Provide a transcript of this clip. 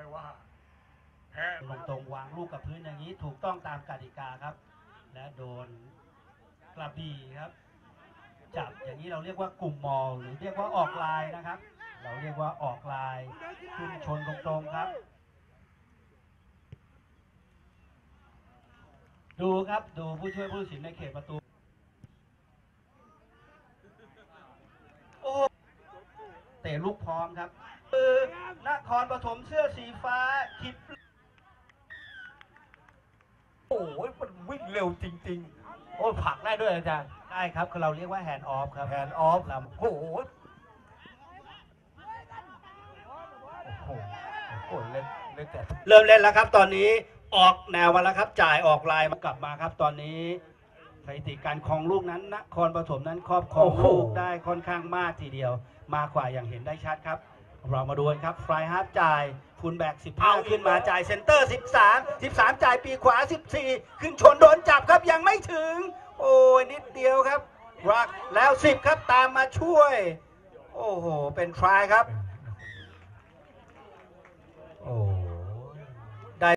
แต่ว่า แพ้ลงตรงวางลูกกับพื้นอย่างนี้ถูกต้องตามกติกาครับ และโดนกระบี่ครับ จับอย่างนี้เราเรียกว่ากลุ่มมอลหรือเรียกว่าออกลายนะครับ เราเรียกว่าออกลายขึ้นชนตรงๆครับ ดูครับดูผู้ช่วยผู้สินในเขตประตูโอ้เตะลูกพร้อมครับคือ นครปฐมเสื้อสีฟ้าคิดโอ้ยมันวิ่งเร็วจริง ๆ โอ้ยผลักได้ด้วยอาจารย์ได้ครับคือเราเรียกว่าแฮนด์ออฟครับแฮนด์ออฟเราโอ้โหโอ้โหโอ้โหเล่นเล่นแต่เริ่มเล่นแล้วครับ ตอนนี้ออกแนวมาแล้วครับ จ่ายออกลายมากลับมาครับ ตอนนี้สถิติการครองลูกนั้นนครปฐมนั้นครอบครองลูกได้ค่อนข้างมากทีเดียว มากกว่าอย่างเห็นได้ชัดครับ เรามาดูกันครับฟรายฮาร์ฟจ่ายฟูลแบ็ก15 ขึ้นมาจ่ายเซนเตอร์ 13 13 จ่ายปีกขวา 14 ขึ้นชนโดนจับครับยังไม่ถึง โอ้ยนิดเดียวครับรักแล้ว 10 ครับตามมาช่วย โอ้โห เป็นทรายครับ